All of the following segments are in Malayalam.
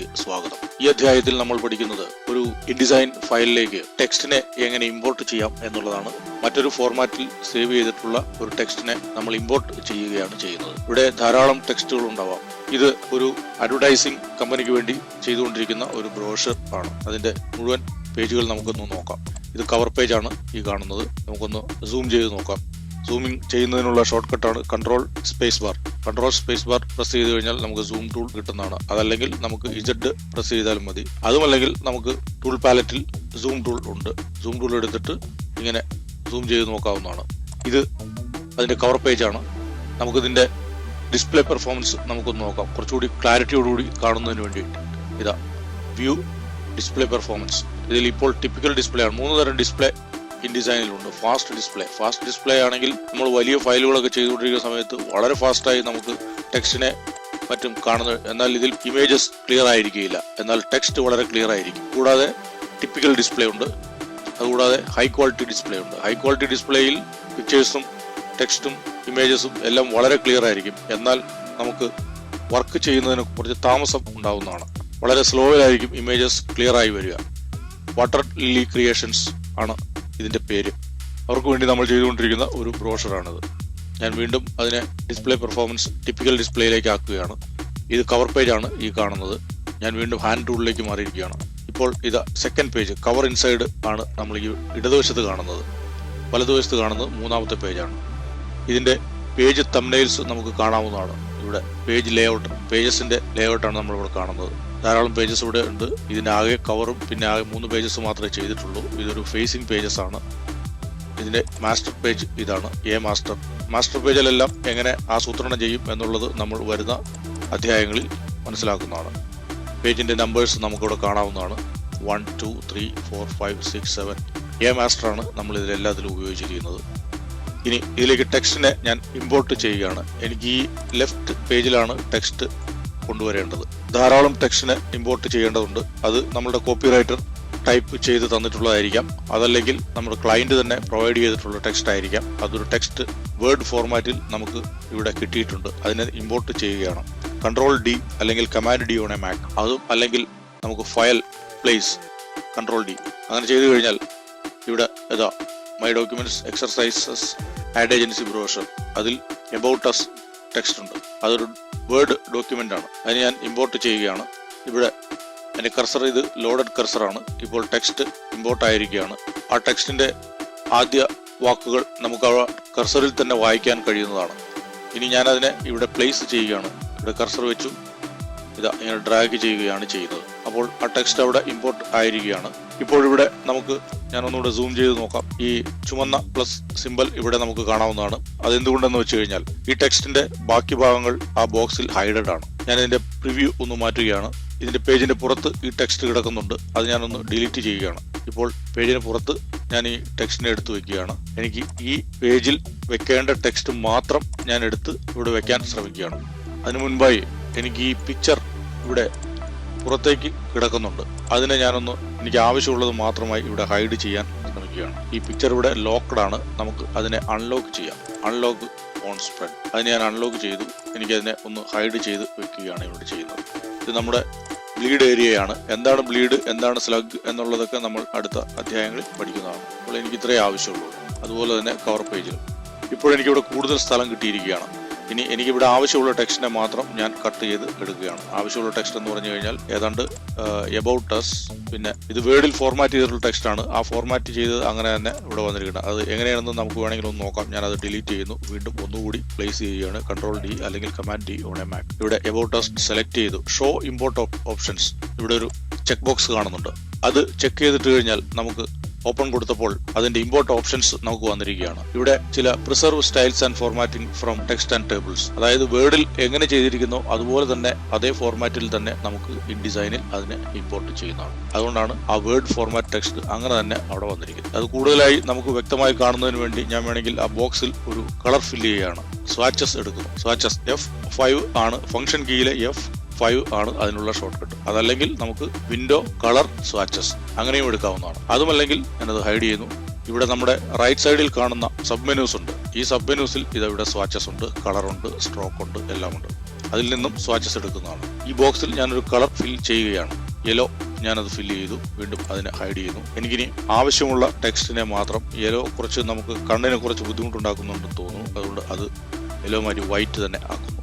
എപ്പിസോഡിലേക്ക് സ്വാഗതം. ഈ അധ്യായത്തിൽ നമ്മൾ പഠിക്കുന്നത് ഒരു ഇൻഡിസൈൻ ഫയലിലേക്ക് ടെക്സ്റ്റിനെ എങ്ങനെ ഇമ്പോർട്ട് ചെയ്യാം എന്നുള്ളതാണ്. മറ്റൊരു ഫോർമാറ്റിൽ സേവ് ചെയ്തിട്ടുള്ള ഒരു ടെക്സ്റ്റിനെ നമ്മൾ ഇമ്പോർട്ട് ചെയ്യുകയാണ് ചെയ്യുന്നത്. ഇവിടെ ധാരാളം ടെക്സ്റ്റുകൾ ഉണ്ടാവാം. ഇത് ഒരു അഡ്വർടൈസിംഗ് കമ്പനിക്ക് വേണ്ടി ചെയ്തുകൊണ്ടിരിക്കുന്ന ഒരു ബ്രോഷർ ആണ്. അതിന്റെ മുഴുവൻ പേജുകൾ നമുക്കൊന്ന് നോക്കാം. ഇത് കവർ പേജ് ആണ് ഈ കാണുന്നത്. നമുക്കൊന്ന് സൂം ചെയ്ത് നോക്കാം. സൂമിംഗ് ചെയ്യുന്നതിനുള്ള short കട്ടാണ് control space bar control space bar press ചെയ്ത് കഴിഞ്ഞാൽ നമുക്ക് സൂം ടൂൾ കിട്ടുന്നതാണ്. അതല്ലെങ്കിൽ നമുക്ക് ഇജഡ് പ്രസ് ചെയ്താലും മതി. അതുമല്ലെങ്കിൽ നമുക്ക് ടൂൾ പാലറ്റിൽ സൂം ടൂൾ ഉണ്ട്. സൂം ടൂൾ എടുത്തിട്ട് ഇങ്ങനെ സൂം ചെയ്ത് നോക്കാവുന്നതാണ്. ഇത് അതിന്റെ കവർ പേജ് ആണ്. നമുക്കിതിന്റെ ഡിസ്പ്ലേ പെർഫോമൻസ് നമുക്കൊന്ന് നോക്കാം. കുറച്ചുകൂടി ക്ലാരിറ്റിയോടുകൂടി കാണുന്നതിന് വേണ്ടിയിട്ട്. ഇതാ വ്യൂ ഡിസ്പ്ലേ പെർഫോമൻസ് ഇതിൽ ഇപ്പോൾ ടിപ്പിക്കൽ ഡിസ്പ്ലേ ആണ്. മൂന്ന് തരം display in ഡിസൈനിലുണ്ട്. Fast display. Fast display ആണെങ്കിൽ നമ്മൾ വലിയ ഫയലുകളൊക്കെ ചെയ്തുകൊണ്ടിരിക്കുന്ന സമയത്ത് വളരെ ഫാസ്റ്റായി നമുക്ക് ടെക്സ്റ്റിനെ മറ്റും കാണുന്നത്. എന്നാൽ ഇതിൽ ഇമേജസ് ക്ലിയർ ആയിരിക്കില്ല എന്നാൽ ടെക്സ്റ്റ് വളരെ ക്ലിയർ ആയിരിക്കും. കൂടാതെ ടിപ്പിക്കൽ ഡിസ്പ്ലേ ഉണ്ട്. അതുകൂടാതെ ഹൈ ക്വാളിറ്റി ഡിസ്പ്ലേ ഉണ്ട്. ഹൈ ക്വാളിറ്റി ഡിസ്പ്ലേയിൽ പിക്ചേഴ്സും ടെക്സ്റ്റും ഇമേജസും എല്ലാം വളരെ ക്ലിയർ ആയിരിക്കും. എന്നാൽ നമുക്ക് വർക്ക് ചെയ്യുന്നതിന് കുറച്ച് താമസം ഉണ്ടാവുന്നതാണ്. വളരെ സ്ലോയിലായിരിക്കും ഇമേജസ് ക്ലിയർ ആയി വരിക. വാട്ടർ ലില്ലി ക്രിയേഷൻസ് ആണ് ഇതിന്റെ പേര്. അവർക്ക് വേണ്ടി നമ്മൾ ചെയ്തുകൊണ്ടിരിക്കുന്ന ഒരു ബ്രോഷറാണിത്. ഞാൻ വീണ്ടും അതിനെ ഡിസ്പ്ലേ പെർഫോമൻസ് ടിപ്പിക്കൽ ഡിസ്പ്ലേയിലേക്ക് ആക്കുകയാണ്. ഇത് കവർ പേജ് ആണ് ഈ കാണുന്നത്. ഞാൻ വീണ്ടും ഹാൻഡ് ടൂളിലേക്ക് മാറിയിരിക്കുകയാണ്. ഇപ്പോൾ ഇത് സെക്കൻഡ് പേജ് കവർ ഇൻസൈഡ് ആണ് നമ്മൾ ഈ ഇടതുവശത്ത് കാണുന്നത്. വലതുവശത്ത് കാണുന്നത് മൂന്നാമത്തെ പേജാണ്. ഇതിന്റെ പേജ് തംനെയിൽസ് നമുക്ക് കാണാവുന്നതാണ്. ഇവിടെ പേജ് ലേഔട്ട് പേജസിന്റെ ലേഔട്ടാണ് നമ്മൾ ഇവിടെ കാണുന്നത്. ധാരാളം പേജസ് ഇവിടെ ഉണ്ട്. ഇതിനാകെ കവറും പിന്നെ ആകെ മൂന്ന് പേജസ് മാത്രമേ ചെയ്തിട്ടുള്ളൂ. ഇതൊരു ഫേസിംഗ് പേജസ് ആണ്. ഇതിന്റെ മാസ്റ്റർ പേജ് ഇതാണ്. എ മാസ്റ്റർ മാസ്റ്റർ പേജിലെല്ലാം എങ്ങനെ ആസൂത്രണം ചെയ്യും എന്നുള്ളത് നമ്മൾ വരുന്ന അധ്യായങ്ങളിൽ മനസ്സിലാക്കുന്നതാണ്. പേജിന്റെ നമ്പേഴ്സ് നമുക്കിവിടെ കാണാവുന്നതാണ്. One two three four five six seven A master ആണ് നമ്മൾ ഇതിലെല്ലാത്തിലും ഉപയോഗിച്ചിരിക്കുന്നത്. ഇനി ഇതിലേക്ക് ടെക്സ്റ്റിനെ ഞാൻ ഇമ്പോർട്ട് ചെയ്യുകയാണ്. എനിക്ക് ഈ ലെഫ്റ്റ് പേജിലാണ് ടെക്സ്റ്റ് കൊണ്ടുവരേണ്ടത്. ധാരാളം ടെക്സ്റ്റിന് ഇമ്പോർട്ട് ചെയ്യേണ്ടതുണ്ട്. അത് നമ്മുടെ കോപ്പി റൈറ്റർ ടൈപ്പ് ചെയ്ത് തന്നിട്ടുള്ളതായിരിക്കാം. അതല്ലെങ്കിൽ നമ്മുടെ ക്ലയന്റ് തന്നെ പ്രൊവൈഡ് ചെയ്തിട്ടുള്ള ടെക്സ്റ്റ് ആയിരിക്കാം. അതൊരു ടെക്സ്റ്റ് വേർഡ് ഫോർമാറ്റിൽ നമുക്ക് ഇവിടെ കിട്ടിയിട്ടുണ്ട്. അതിനെ ഇമ്പോർട്ട് ചെയ്യുകയാണ്. കൺട്രോൾ ഡി അല്ലെങ്കിൽ command D on a Mac അതും അല്ലെങ്കിൽ നമുക്ക് ഫയൽ പ്ലേസ് കൺട്രോൾ ഡി അങ്ങനെ ചെയ്തു കഴിഞ്ഞാൽ ഇവിടെ ഇതാ my documents exercises ad agency brochure അതിൽ എബൌട്ട് അസ് ടെക്സ്റ്റ് ഉണ്ട്. അതൊരു വേർഡ് ഡോക്യുമെന്റ് ആണ് അതിന് ഞാൻ ഇമ്പോർട്ട് ചെയ്യുകയാണ്. ഇവിടെ എന്റെ കർസർ ഇത് ലോഡഡ് ആണ്. ഇപ്പോൾ ടെക്സ്റ്റ് ഇമ്പോർട്ട് ആയിരിക്കുകയാണ്. ആ ടെക്സ്റ്റിന്റെ ആദ്യ വാക്കുകൾ നമുക്ക് ആ കർസറിൽ തന്നെ വായിക്കാൻ കഴിയുന്നതാണ്. ഇനി ഞാനതിനെ ഇവിടെ പ്ലേസ് ചെയ്യുകയാണ്. ഇവിടെ കർസർ വെച്ചു. ഇതാ ഇങ്ങനെ ഡ്രാഗ് ചെയ്യുകയാണ് ചെയ്യുന്നത്. അപ്പോൾ ആ ടെക്സ്റ്റ് അവിടെ ഇമ്പോർട്ട് ആയിരിക്കുകയാണ്. ഇപ്പോൾ ഇവിടെ നമുക്ക് ഞാൻ ഒന്നുകൂടെ സൂം ചെയ്ത് നോക്കാം. ഈ ചുമന്ന പ്ലസ് സിമ്പൽ ഇവിടെ നമുക്ക് കാണാവുന്നതാണ്. അതെന്തുകൊണ്ടെന്ന് വെച്ച് കഴിഞ്ഞാൽ ഈ ടെക്സ്റ്റിന്റെ ബാക്കി ഭാഗങ്ങൾ ആ ബോക്സിൽ ഹൈഡഡ് ആണ്. ഞാൻ ഇതിന്റെ പ്രിവ്യൂ ഒന്ന് മാറ്റുകയാണ്. ഇതിന്റെ പേജിന്റെ പുറത്ത് ഈ ടെക്സ്റ്റ് കിടക്കുന്നുണ്ട്. അത് ഞാനൊന്ന് ഡിലീറ്റ് ചെയ്യുകയാണ്. ഇപ്പോൾ പേജിന് പുറത്ത് ഞാൻ ഈ ടെക്സ്റ്റിനെ എടുത്ത് വെക്കുകയാണ്. എനിക്ക് ഈ പേജിൽ വെക്കേണ്ട ടെക്സ്റ്റ് മാത്രം ഞാൻ എടുത്ത് ഇവിടെ വെക്കാൻ ശ്രമിക്കുകയാണ്. അതിനു മുൻപായി എനിക്ക് ഈ പിക്ചർ ഇവിടെ പുറത്തേക്ക് കിടക്കുന്നുണ്ട്. അതിനെ ഞാനൊന്ന് എനിക്ക് ആവശ്യമുള്ളത് മാത്രമായി ഇവിടെ ഹൈഡ് ചെയ്യാൻ ശ്രമിക്കുകയാണ്. ഈ പിക്ചർ ഇവിടെ ലോക്ക്ഡ് ആണ്. നമുക്ക് അതിനെ അൺലോക്ക് ചെയ്യാം. അൺലോക്ക് ഓൺ സ്പ്രെഡ് അതിനെ ഞാൻ അൺലോക്ക് ചെയ്തു. എനിക്കതിനെ ഒന്ന് ഹൈഡ് ചെയ്ത് വെക്കുകയാണ് ഇവിടെ ചെയ്യുന്നത്. ഇത് നമ്മുടെ ബ്ലീഡ് ഏരിയയാണ് എന്താണ് ബ്ലീഡ് എന്താണ് സ്ലഗ് എന്നുള്ളതൊക്കെ നമ്മൾ അടുത്ത അധ്യായങ്ങളിൽ പഠിക്കുന്നതാണ്. അപ്പോൾ എനിക്ക് ഇത്രയേ ആവശ്യമുള്ളൂ. അതുപോലെ തന്നെ കവർ പേജിലും ഇപ്പോൾ എനിക്കിവിടെ കൂടുതൽ സ്ഥലം കിട്ടിയിരിക്കുകയാണ്. ഇനി എനിക്കിവിടെ ആവശ്യമുള്ള ടെക്സ്റ്റിനെ മാത്രം ഞാൻ കട്ട് ചെയ്ത് എടുക്കുകയാണ്. ആവശ്യമുള്ള ടെക്സ്റ്റ് എന്ന് പറഞ്ഞു കഴിഞ്ഞാൽ ഏതാണ്ട് എബൌട്ട് അസ് പിന്നെ ഇത് വേർഡിൽ ഫോർമാറ്റ് ചെയ്തിട്ടുള്ള ടെക്സ്റ്റാണ്. ആ ഫോർമാറ്റ് ചെയ്ത് അങ്ങനെ തന്നെ ഇവിടെ വന്നിരിക്കുന്നത് അത് എങ്ങനെയാണെന്ന് നമുക്ക് വേണമെങ്കിൽ ഒന്ന് നോക്കാം. ഞാൻ അത് ഡിലീറ്റ് ചെയ്യുന്നു. വീണ്ടും ഒന്നുകൂടി പ്ലേസ് ചെയ്യുകയാണ്. കൺട്രോൾ ഡി അല്ലെങ്കിൽ command D on a Mac ഇവിടെ എബൌട്ട് അസ് സെലക്ട് ചെയ്തു. ഷോ ഇമ്പോർട്ട് ഓപ്ഷൻസ് ഇവിടെ ഒരു ചെക്ക് ബോക്സ് കാണുന്നുണ്ട്. അത് ചെക്ക് ചെയ്തിട്ട് കഴിഞ്ഞാൽ നമുക്ക് ഓപ്പൺ കൊടുത്തപ്പോൾ അതിന്റെ ഇമ്പോർട്ട് ഓപ്ഷൻസ് നമുക്ക് വന്നിരിക്കുകയാണ്. ഇവിടെ ചില preserve styles and formatting from text and tables അതായത് വേർഡിൽ എങ്ങനെ ചെയ്തിരിക്കുന്നോ അതുപോലെ തന്നെ അതേ ഫോർമാറ്റിൽ തന്നെ നമുക്ക് ഇൻ ഡിസൈനിൽ അതിനെ ഇമ്പോർട്ട് ചെയ്യുന്നതാണ്. അതുകൊണ്ടാണ് ആ വേർഡ് ഫോർമാറ്റ് ടെക്സ്റ്റ് അങ്ങനെ തന്നെ അവിടെ വന്നിരിക്കുന്നത്. അത് കൂടുതലായി നമുക്ക് വ്യക്തമായി കാണുന്നതിന് വേണ്ടി ഞാൻ വേണമെങ്കിൽ ആ ബോക്സിൽ ഒരു കളർ ഫില്ല് ചെയ്യുകയാണ്. സ്വാച്ചസ് എടുക്കുന്നു. സ്വാച്ചസ് എഫ് ഫൈവ് ആണ്. ഫംഗ്ഷൻ കീയിലെ എഫ് ഫൈവ് ആണ് അതിനുള്ള ഷോർട്ട് കട്ട് അതല്ലെങ്കിൽ നമുക്ക് വിൻഡോ കളർ സ്വാച്ചസ് അങ്ങനെയും എടുക്കാവുന്നതാണ്. അതുമല്ലെങ്കിൽ ഞാനത് ഹൈഡ് ചെയ്യുന്നു. ഇവിടെ നമ്മുടെ റൈറ്റ് സൈഡിൽ കാണുന്ന സബ് മെനൂസ് ഉണ്ട്. ഈ സബ് മെനൂസിൽ ഇതിവിടെ സ്വാച്ചസ് ഉണ്ട് കളർ ഉണ്ട് സ്ട്രോക്ക് ഉണ്ട് എല്ലാം ഉണ്ട്. അതിൽ നിന്നും സ്വാച്ചസ് എടുക്കുന്നതാണ്. ഈ ബോക്സിൽ ഞാനൊരു കളർ ഫിൽ ചെയ്യുകയാണ്. യെല്ലോ ഞാനത് ഫില്ല് ചെയ്തു. വീണ്ടും അതിനെ ഹൈഡ് ചെയ്യുന്നു. എനിക്കിനി ആവശ്യമുള്ള ടെക്സ്റ്റിനെ മാത്രം യെല്ലോ കുറച്ച് നമുക്ക് കണ്ണിന് കുറച്ച് ബുദ്ധിമുട്ടുണ്ടാക്കുന്നുണ്ടെന്ന് തോന്നുന്നു. അതുകൊണ്ട് അത് യെല്ലോ മാറ്റി വൈറ്റ് തന്നെ good.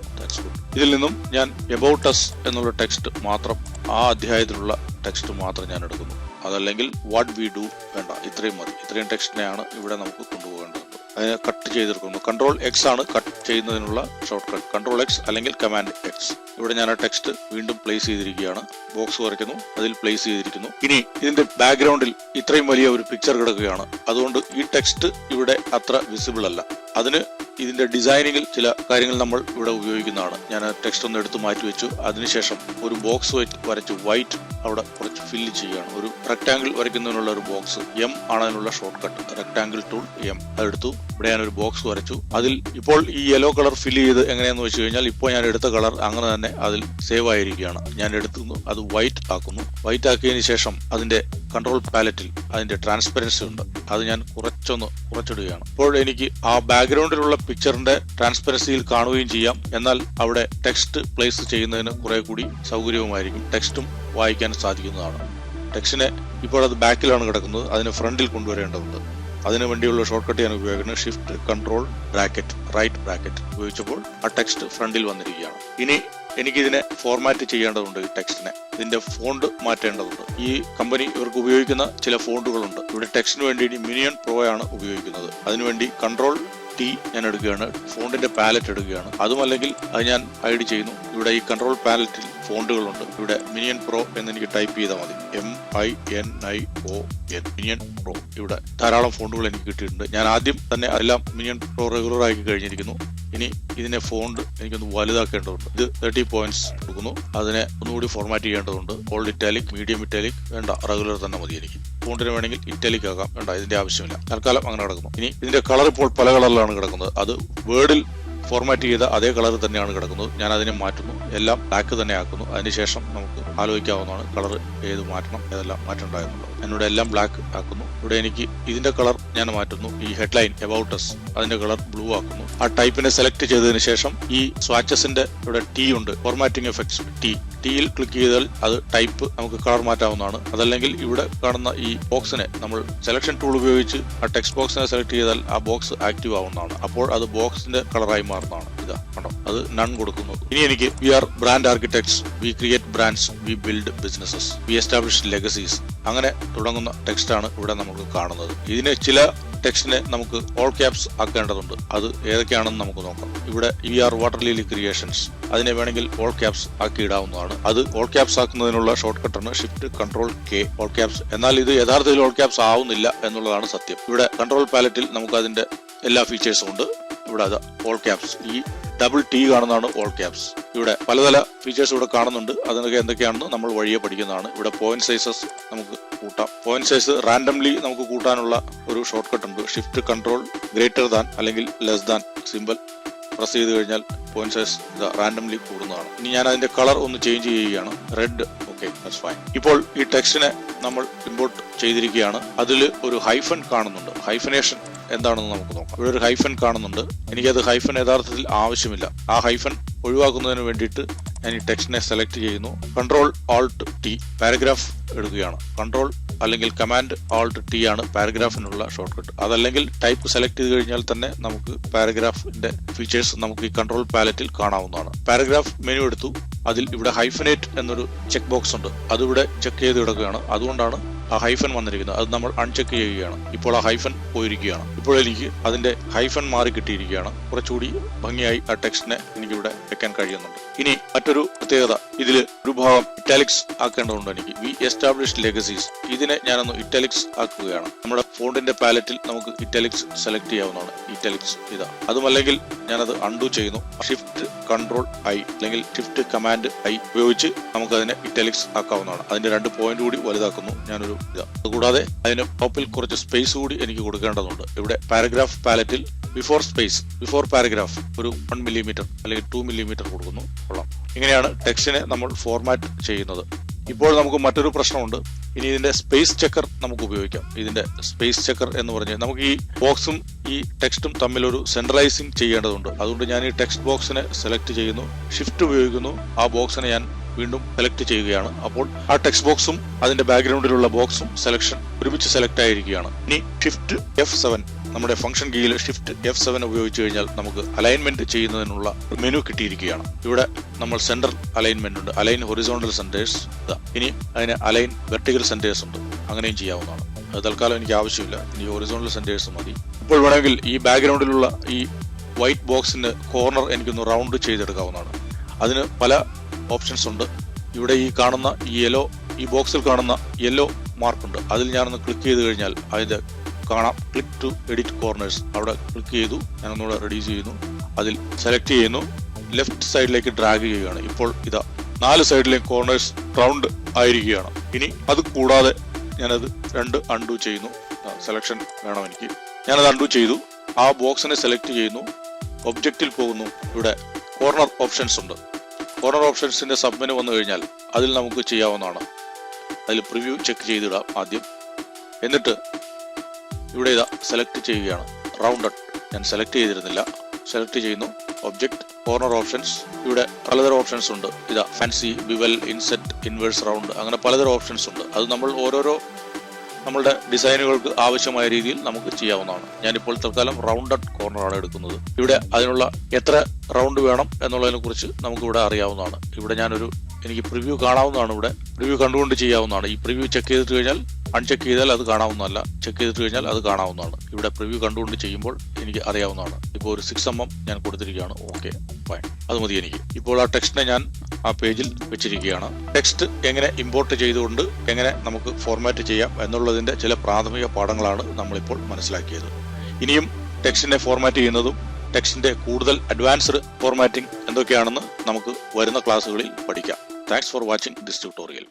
ഇതിൽ നിന്നും ഞാൻ എബൌട്ട് അസ് എന്നുള്ള ടെക്സ്റ്റ് മാത്രം ആ അധ്യായത്തിലുള്ള ടെക്സ്റ്റ് മാത്രം ഞാൻ എടുക്കുന്നു. അതല്ലെങ്കിൽ വാട്ട് വി ഡു വേണ്ട ഇത്രയും മതി. ഇത്രയും ടെക്സ്റ്റിനെയാണ് ഇവിടെ നമുക്ക് കൊണ്ടുപോകേണ്ടത്. അതിനെ കട്ട് ചെയ്തെടുക്കുന്നു കൺട്രോൾ എക്സ് ആണ് കട്ട് ചെയ്യുന്നതിനുള്ള ഷോർട്ട് കട്ട് കൺട്രോൾ എക്സ് അല്ലെങ്കിൽ കമാൻഡ് എക്സ് ഇവിടെ ഞാൻ ആ ടെക്സ്റ്റ് വീണ്ടും പ്ലേസ് ചെയ്തിരിക്കുകയാണ്. ബോക്സ് വരയ്ക്കുന്നു. അതിൽ പ്ലേസ് ചെയ്തിരിക്കുന്നു. ഇനി ഇതിന്റെ ബാക്ക്ഗ്രൗണ്ടിൽ ഇത്രയും വലിയ ഒരു പിക്ചർ കിടക്കുകയാണ്. അതുകൊണ്ട് ഈ ടെക്സ്റ്റ് ഇവിടെ അത്ര വിസിബിൾ അല്ല. അതിന് ഇതിന്റെ ഡിസൈനിങ്ങിൽ ചില കാര്യങ്ങൾ നമ്മൾ ഇവിടെ ഉപയോഗിക്കുന്നതാണ്. ഞാൻ ടെക്സ്റ്റ് ഒന്ന് എടുത്ത് മാറ്റി വെച്ചു. അതിനുശേഷം ഒരു ബോക്സ് വരച്ച് വൈറ്റ് അവിടെ കുറച്ച് ഫില്ല് ചെയ്യുകയാണ്. ഒരു റെക്ടാങ്കിൾ വരയ്ക്കുന്നതിനുള്ള ഒരു ബോക്സ് എം ആണ് അതിനുള്ള shortcut rectangle tool M അതെടുത്തു ഇവിടെ ഞാൻ ഒരു ബോക്സ് വരച്ചു. അതിൽ ഇപ്പോൾ ഈ യെല്ലോ കളർ ഫില്ല് ചെയ്ത് എങ്ങനെയാന്ന് വെച്ച് കഴിഞ്ഞാൽ ഇപ്പോൾ ഞാൻ എടുത്ത കളർ അങ്ങനെ തന്നെ അതിൽ സേവ് ആയിരിക്കുകയാണ്. ഞാൻ എടുക്കുന്നു അത് വൈറ്റ് ആക്കുന്നു. വൈറ്റ് ആക്കിയതിന് ശേഷം അതിന്റെ കൺട്രോൾ പാലറ്റിൽ അതിന്റെ ട്രാൻസ്പെറൻസി ഉണ്ട്. അത് ഞാൻ കുറച്ചൊന്ന് കുറച്ചിടുകയാണ്. അപ്പോൾ എനിക്ക് ആ ബാക്ക്ഗ്രൗണ്ടിലുള്ള പിക്ചറിന്റെ ട്രാൻസ്പെറൻസിയിൽ കാണുകയും ചെയ്യാം. എന്നാൽ അവിടെ ടെക്സ്റ്റ് പ്ലേസ് ചെയ്യുന്നതിന് കുറെ കൂടി സൗകര്യവുമായിരിക്കും. ടെക്സ്റ്റും വായിക്കാൻ സാധിക്കുന്നതാണ്. ടെക്സ്റ്റിനെ ഇപ്പോൾ അത് ബാക്കിലാണ് കിടക്കുന്നത്. അതിനെ ഫ്രണ്ടിൽ കൊണ്ടുവരേണ്ടതുണ്ട്. അതിനു വേണ്ടിയുള്ള ഷോർട്ട് കട്ട് ഞാൻ ഉപയോഗിക്കുന്നത് shift control bracket right bracket ഉപയോഗിച്ചപ്പോൾ ആ ടെക്സ്റ്റ് ഫ്രണ്ടിൽ വന്നിരിക്കുകയാണ്. ഇനി എനിക്ക് ഇതിനെ ഫോർമാറ്റ് ചെയ്യേണ്ടതുണ്ട് ഈ ടെക്സ്റ്റിനെ ഇതിന്റെ ഫോണ്ട് മാറ്റേണ്ടതുണ്ട്. ഈ കമ്പനി ഇവർക്ക് ഉപയോഗിക്കുന്ന ചില ഫോണ്ടുകളുണ്ട് ഇവിടെ ടെക്സ്റ്റിന് വേണ്ടി മിനിയൺ പ്രോ ആണ് ഉപയോഗിക്കുന്നത്. അതിനുവേണ്ടി കൺട്രോൾ ടി ഞാൻ എടുക്കുകയാണ് ഫോണ്ടിന്റെ പാലറ്റ് എടുക്കുകയാണ്. അതും അല്ലെങ്കിൽ അത് ഞാൻ ഹൈഡ് ചെയ്യുന്നു. ഇവിടെ ഈ കൺട്രോൾ പാലറ്റിൽ ഫോണ്ടുകളുണ്ട്. ഇവിടെ മിനിയൻ പ്രോ എന്ന് എനിക്ക് ടൈപ്പ് ചെയ്താൽ മതി. M I N I O N Minion Pro ഇവിടെ ധാരാളം ഫോണ്ടുകൾ എനിക്ക് കിട്ടിയിട്ടുണ്ട്. ഞാൻ ആദ്യം തന്നെ എല്ലാം മിനിയൻ പ്രോ റെഗുലർ ആക്കി കഴിഞ്ഞിരിക്കുന്നു. ഇനി ഇതിനെ ഫോണ്ട് എനിക്കൊന്ന് വലുതാക്കേണ്ടതുണ്ട്. ഇത് തേർട്ടി പോയിന്റ്സ് കൊടുക്കുന്നു. അതിനെ ഒന്നുകൂടി ഫോർമാറ്റ് ചെയ്യേണ്ടതുണ്ട്. ഓൾഡ് ഇറ്റാലിക് മീഡിയം ഇറ്റാലിക് വേണ്ട റെഗുലർ തന്നെ മതി എനിക്ക് ഫോണ്ടിന് വേണമെങ്കിൽ ഇറ്റാലിക് ആക്കാം വേണ്ട ഇതിന്റെ ആവശ്യമില്ല. തൽക്കാലം അങ്ങനെ കിടക്കുന്നു. ഇനി ഇതിന്റെ കളർ ഇപ്പോൾ പല കളറിലാണ് കിടക്കുന്നത്. അത് വേർഡിൽ ഫോർമാറ്റ് ചെയ്ത അതേ കളർ തന്നെയാണ് കിടക്കുന്നത്. ഞാൻ അതിനെ മാറ്റുന്നു. എല്ലാം ബ്ലാക്ക് തന്നെ ആക്കുന്നു. അതിനുശേഷം നമുക്ക് ആലോചിക്കാവുന്നതാണ് കളർ ഏത് മാറ്റണം ഏതെല്ലാം മാറ്റണ്ട എന്നുള്ളത് എന്നോട് എല്ലാം ബ്ലാക്ക് ആക്കുന്നു. ഇവിടെ എനിക്ക് ഇതിന്റെ കളർ ഞാൻ മാറ്റുന്നു. ഈ ഹെഡ്ലൈൻ എബൌട്ടസ് അതിന്റെ കളർ ബ്ലൂ ആക്കുന്നു. ആ ടൈപ്പിനെ സെലക്ട് ചെയ്തതിനു ശേഷം ഈ സ്വാച്ചസിന്റെ ഇവിടെ ടി ഉണ്ട്. ഫോർമാറ്റിംഗ് എഫക്ട്സ് ടി ടിയിൽ ക്ലിക്ക് ചെയ്താൽ അത് ടൈപ്പ് നമുക്ക് കളർ മാറ്റാവുന്നതാണ്. അതല്ലെങ്കിൽ ഇവിടെ കാണുന്ന ഈ ബോക്സിനെ നമ്മൾ സെലക്ഷൻ ടൂൾ ഉപയോഗിച്ച് ആ ടെക്സ്റ്റ് ബോക്സിനെ സെലക്ട് ചെയ്താൽ ആ ബോക്സ് ആക്റ്റീവ് ആവുന്നതാണ്. അപ്പോൾ അത് ബോക്സിന്റെ കളറായി മാറുന്നതാണ്. ഇതാ കണ്ടോ? അത് നൺ കൊടുക്കുന്നു. ഇനി എനിക്ക് we are brand architects we create brands we build businesses we establish legacies അങ്ങനെ തുടങ്ങുന്ന ടെക്സ്റ്റാണ് ഇവിടെ നമുക്ക് കാണുന്നത്. ഇതിന് ചില ടെക്സ്റ്റിനെ നമുക്ക് ഓൾ ക്യാപ്സ് ആക്കേണ്ടതുണ്ട്. അത് ഏതൊക്കെയാണെന്ന് നമുക്ക് നോക്കാം. ഇവിടെ we are Water Lily Creations അതിനെ വേണമെങ്കിൽ ഓൾ ക്യാപ്സ് ആക്കി ഇടാവുന്നതാണ്. അത് ഓൾ ക്യാപ്സ് ആക്കുന്നതിനുള്ള short കട്ടാണ് shift control K all caps എന്നാൽ ഇത് യഥാർത്ഥത്തിൽ ഓൾ ക്യാപ്സ് ആവുന്നില്ല എന്നുള്ളതാണ് സത്യം. ഇവിടെ കൺട്രോൾ പാലറ്റിൽ നമുക്ക് അതിന്റെ എല്ലാ ഫീച്ചേഴ്സും ഉണ്ട്. ഇവിടെ അത് ഓൾ ക്യാപ്സ് ഈ ഡബിൾ ടി കാണുന്നതാണ് ഓൾ ക്യാപ്സ് ഇവിടെ പലതര ഫീച്ചേഴ്സ് ഇവിടെ കാണുന്നുണ്ട്. അതിനൊക്കെ എന്തൊക്കെയാണെന്ന് നമ്മൾ വഴിയെ പഠിക്കുന്നതാണ്. ഇവിടെ പോയിന്റ് സൈസസ് നമുക്ക് കൂട്ടാം. പോയിന്റ് സൈസ് റാൻഡംലി നമുക്ക് കൂട്ടാനുള്ള ഒരു ഷോർട്ട് കട്ട് ഉണ്ട്. ഷിഫ്റ്റ് കൺട്രോൾ ഗ്രേറ്റർ ദാൻ അല്ലെങ്കിൽ ലെസ് ദാൻ സിമ്പിൾ പ്രസ് ചെയ്ത് കഴിഞ്ഞാൽ പോയിന്റ് സൈസ് റാൻഡംലി കൂടുന്നതാണ്. ഇനി ഞാൻ അതിന്റെ കളർ ഒന്ന് ചേഞ്ച് ചെയ്യുകയാണ്. റെഡ് ഓക്കെ ഫൈൻ ഇപ്പോൾ ഈ ടെക്സ്റ്റിനെ നമ്മൾ ഇമ്പോർട്ട് ചെയ്തിരിക്കുകയാണ്. അതിൽ ഒരു ഹൈഫൻ കാണുന്നുണ്ട്. ഹൈഫനേഷൻ എന്താണെന്ന് നമുക്ക് നോക്കാം. ഇവിടെ ഒരു ഹൈഫൻ കാണുന്നുണ്ട്. എനിക്കത് ഹൈഫൻ യഥാർത്ഥത്തിൽ ആവശ്യമില്ല. ആ ഹൈഫൻ ഒഴിവാക്കുന്നതിന് വേണ്ടിയിട്ട് ഈ ടെക്സ്റ്റിനെ സെലക്ട് ചെയ്യുന്നു. കൺട്രോൾ ആൾട്ട് ടി പാരഗ്രാഫ് എടുക്കുകയാണ് കൺട്രോൾ അല്ലെങ്കിൽ കമാൻഡ് ആൾട്ട് ടി ആണ് പാരഗ്രാഫിനുള്ള ഷോർട്ട് കട്ട് അതല്ലെങ്കിൽ ടൈപ്പ് സെലക്ട് ചെയ്ത് കഴിഞ്ഞാൽ തന്നെ നമുക്ക് പാരഗ്രാഫിന്റെ ഫീച്ചേഴ്സ് നമുക്ക് ഈ കൺട്രോൾ പാലറ്റിൽ കാണാവുന്നതാണ്. പാരഗ്രാഫ് മെനു എടുത്തു. അതിൽ ഇവിടെ ഹൈഫനേറ്റ് എന്നൊരു ചെക്ക് ബോക്സ് ഉണ്ട്. അതിവിടെ ചെക്ക് ചെയ്ത് കിടക്കുകയാണ്. അതുകൊണ്ടാണ് ആ ഹൈഫൻ വന്നിരിക്കുന്നത് അത് നമ്മൾ അൺചെക്ക് ചെയ്യുകയാണ്. ഇപ്പോൾ ആ ഹൈഫൻ പോയിരിക്കുകയാണ്. ഇപ്പോൾ എനിക്ക് അതിന്റെ ഹൈഫൻ മാറി കിട്ടിയിരിക്കുകയാണ്. കുറച്ചുകൂടി ഭംഗിയായി ആ ടെക്സ്റ്റിനെ എനിക്കിവിടെ വെക്കാൻ കഴിയുന്നുണ്ട്. ഇനി മറ്റൊരു പ്രത്യേകത. ഇതിൽ ഒരു ഭാഗം ഇറ്റാലിക്സ് ആക്കേണ്ടതുണ്ട് എനിക്ക്. വി എസ്റ്റാബ്ലിഷ് ലെഗസീസ് ഇതിനെ ഞാനൊന്ന് ഇറ്റാലിക്സ് ആക്കുകയാണ്. നമ്മുടെ ഫോണ്ടിന്റെ പാലറ്റിൽ നമുക്ക് ഇറ്റാലിക്സ് സെലക്ട് ചെയ്യാവുന്നതാണ്. ഇറ്റാലിക്സ് ഇതാ. അതുമല്ലെങ്കിൽ ഞാനത് അൺഡു ചെയ്യുന്നു. ഷിഫ്റ്റ് കൺട്രോൾ ഐ അല്ലെങ്കിൽ ഷിഫ്റ്റ് കമാൻഡ് ഐ ഉപയോഗിച്ച് നമുക്ക് അതിനെ ഇറ്റാലിക്സ് ആക്കാവുന്നതാണ്. അതിന്റെ രണ്ട് പോയിന്റ് കൂടി വലുതാക്കുന്നു. ഞാനൊരു ഇതാ അതുകൂടാതെ അതിന് ടോപ്പിൽ കുറച്ച് സ്പേസ് കൂടി എനിക്ക് കൊടുക്കേണ്ടതുണ്ട്. ഇവിടെ പാരഗ്രാഫ് പാലറ്റിൽ ബിഫോർ സ്പേസ് ബിഫോർ പാരഗ്രാഫ് ഒരു വൺ മില്ലിമീറ്റർ അല്ലെങ്കിൽ ടു മില്ലിമീറ്റർ കൊടുക്കുന്നു. കൊള്ളാം. ഇങ്ങനെയാണ് ടെക്സ്റ്റിനെ നമ്മൾ ഫോർമാറ്റ് ചെയ്യുന്നത്. ഇപ്പോൾ നമുക്ക് മറ്റൊരു പ്രശ്നമുണ്ട്. ഇനി ഇതിന്റെ സ്പേസ് ചെക്കർ നമുക്ക് ഉപയോഗിക്കാം. ഇതിന്റെ സ്പേസ് ചെക്കർ എന്ന് പറഞ്ഞ് നമുക്ക് ഈ ബോക്സും ഈ ടെക്സ്റ്റും തമ്മിൽ ഒരു സെൻട്രലൈസിങ് ചെയ്യേണ്ടതുണ്ട്. അതുകൊണ്ട് ഞാൻ ഈ ടെക്സ്റ്റ് ബോക്സിനെ സെലക്ട് ചെയ്യുന്നു. ഷിഫ്റ്റ് ഉപയോഗിക്കുന്നു. ആ ബോക്സിനെ ഞാൻ വീണ്ടും സെലക്ട് ചെയ്യുകയാണ്. അപ്പോൾ ആ ടെക്സ്റ്റ് ബോക്സും അതിന്റെ ബാക്ക്ഗ്രൗണ്ടിലുള്ള ബോക്സും സെലക്ഷൻ ഒരുമിച്ച് സെലക്ട് ആയിരിക്കുകയാണ്. ഇനി ഷിഫ്റ്റ് എഫ് സെവൻ നമ്മുടെ ഫംഗ്ഷൻ കീയിൽ ഷിഫ്റ്റ് എഫ് സെവൻ ഉപയോഗിച്ച് കഴിഞ്ഞാൽ നമുക്ക് അലൈൻമെന്റ് ചെയ്യുന്നതിനുള്ള മെനു കിട്ടിയിരിക്കുകയാണ്. ഇവിടെ നമ്മൾ സെന്റർ അലൈൻമെന്റ് ഉണ്ട്. അലൈൻ ഹൊറിസോണ്ടൽ സെന്റേഴ്സ് ഇനി അതിന് അലൈൻ വെർട്ടിക്കൽ സെന്റേഴ്സ് ഉണ്ട്. അങ്ങനെയും ചെയ്യാവുന്നതാണ്. തൽക്കാലം എനിക്ക് ആവശ്യമില്ല. ഇനി ഹൊറിസോണ്ടൽ സെന്റേഴ്സ് മതി. ഇപ്പോൾ വേണമെങ്കിൽ ഈ ബാക്ക്ഗ്രൗണ്ടിലുള്ള ഈ വൈറ്റ് ബോക്സിന്റെ കോർണർ എനിക്കൊന്ന് റൗണ്ട് ചെയ്തെടുക്കാവുന്നതാണ്. അതിന് പല ഓപ്ഷൻസ് ഉണ്ട്. ഇവിടെ ഈ കാണുന്ന ഈ യെല്ലോ ഈ ബോക്സിൽ കാണുന്ന യെല്ലോ മാർക്കുണ്ട് അതിൽ ഞാനൊന്ന് ക്ലിക്ക് ചെയ്ത് കഴിഞ്ഞാൽ അതിന്റെ കാണാം. ക്ലിക്ക് ടു എഡിറ്റ് കോർണേഴ്സ് അവിടെ ക്ലിക്ക് ചെയ്തു. ഞാനൊന്നുകൂടെ റെഡ്യൂസ് ചെയ്യുന്നു. അതിൽ സെലക്ട് ചെയ്യുന്നു. ലെഫ്റ്റ് സൈഡിലേക്ക് ഡ്രാഗ് ചെയ്യുകയാണ്. ഇപ്പോൾ ഇതാ നാല് സൈഡിലെയും കോർണേഴ്സ് റൗണ്ട് ആയിരിക്കുകയാണ്. ഇനി അത് കൂടാതെ ഞാനത് രണ്ട് അൺഡു ചെയ്യുന്നു. സെലക്ഷൻ വേണം എനിക്ക്. ഞാനത് അൺഡു ചെയ്തു. ആ ബോക്സിനെ സെലക്ട് ചെയ്യുന്നു. ഒബ്ജക്റ്റിൽ പോകുന്നു. ഇവിടെ കോർണർ ഓപ്ഷൻസ് ഉണ്ട്. കോർണർ ഓപ്ഷൻസിന്റെ സബ്മെനു വന്നു കഴിഞ്ഞാൽ അതിൽ നമുക്ക് ചെയ്യാവുന്നതാണ്. അതിൽ പ്രിവ്യൂ ചെക്ക് ചെയ്തിടാം ആദ്യം. എന്നിട്ട് ഇവിടെ ഇതാ സെലക്ട് ചെയ്യുകയാണ്. റൗണ്ട് ഞാൻ സെലക്ട് ചെയ്തിരുന്നില്ല. സെലക്ട് ചെയ്യുന്നു. ഒബ്ജക്ട് കോർണർ ഓപ്ഷൻസ് ഇവിടെ പലതരം ഓപ്ഷൻസ് ഉണ്ട്. ഇതാ fancy bevel inset inverse round അങ്ങനെ പലതരം ഓപ്ഷൻസ് ഉണ്ട്. അത് നമ്മൾ ഓരോരോ നമ്മളുടെ ഡിസൈനുകൾക്ക് ആവശ്യമായ രീതിയിൽ നമുക്ക് ചെയ്യാവുന്നതാണ്. ഞാനിപ്പോൾ തൽക്കാലം റൗണ്ടഡ് കോർണറാണ് എടുക്കുന്നത്. ഇവിടെ അതിനുള്ള എത്ര റൗണ്ട് വേണം എന്നുള്ളതിനെ കുറിച്ച് നമുക്ക് ഇവിടെ അറിയാവുന്നതാണ്. ഇവിടെ ഞാനൊരു എനിക്ക് പ്രിവ്യൂ കാണാവുന്നതാണ് ഇവിടെ. പ്രിവ്യൂ കണ്ടുകൊണ്ട് ചെയ്യാവുന്നതാണ്. ഈ പ്രിവ്യൂ ചെക്ക് ചെയ്തിട്ട് കഴിഞ്ഞാൽ അൺചെക്ക് ചെയ്താൽ അത് കാണാവുന്നതല്ല. ചെക്ക് ചെയ്തിട്ട് കഴിഞ്ഞാൽ അത് കാണാവുന്നതാണ്. ഇവിടെ പ്രിവ്യൂ കണ്ടുകൊണ്ട് ചെയ്യുമ്പോൾ എനിക്ക് അറിയാവുന്നതാണ്. ഇപ്പോൾ ഒരു സിക്സ് എം എം ഞാൻ കൊടുത്തിരിക്കുകയാണ്. ഓക്കെ ഫൈൻ അത് മതി എനിക്ക്. ഇപ്പോൾ ആ ടെക്സ്റ്റിനെ ഞാൻ ആ പേജിൽ വെച്ചിരിക്കുകയാണ്. ടെക്സ്റ്റ് എങ്ങനെ ഇമ്പോർട്ട് ചെയ്തുകൊണ്ട് എങ്ങനെ നമുക്ക് ഫോർമാറ്റ് ചെയ്യാം എന്നുള്ളതിന്റെ ചില പ്രാഥമിക പാഠങ്ങളാണ് നമ്മളിപ്പോൾ മനസ്സിലാക്കിയത്. ഇനിയും ടെക്സ്റ്റിനെ ഫോർമാറ്റ് ചെയ്യുന്നതും ടെക്സ്റ്റിന്റെ കൂടുതൽ അഡ്വാൻസ്ഡ് ഫോർമാറ്റിംഗ് എന്തൊക്കെയാണെന്ന് നമുക്ക് വരുന്ന ക്ലാസ്സുകളിൽ പഠിക്കാം. Thanks for watching this tutorial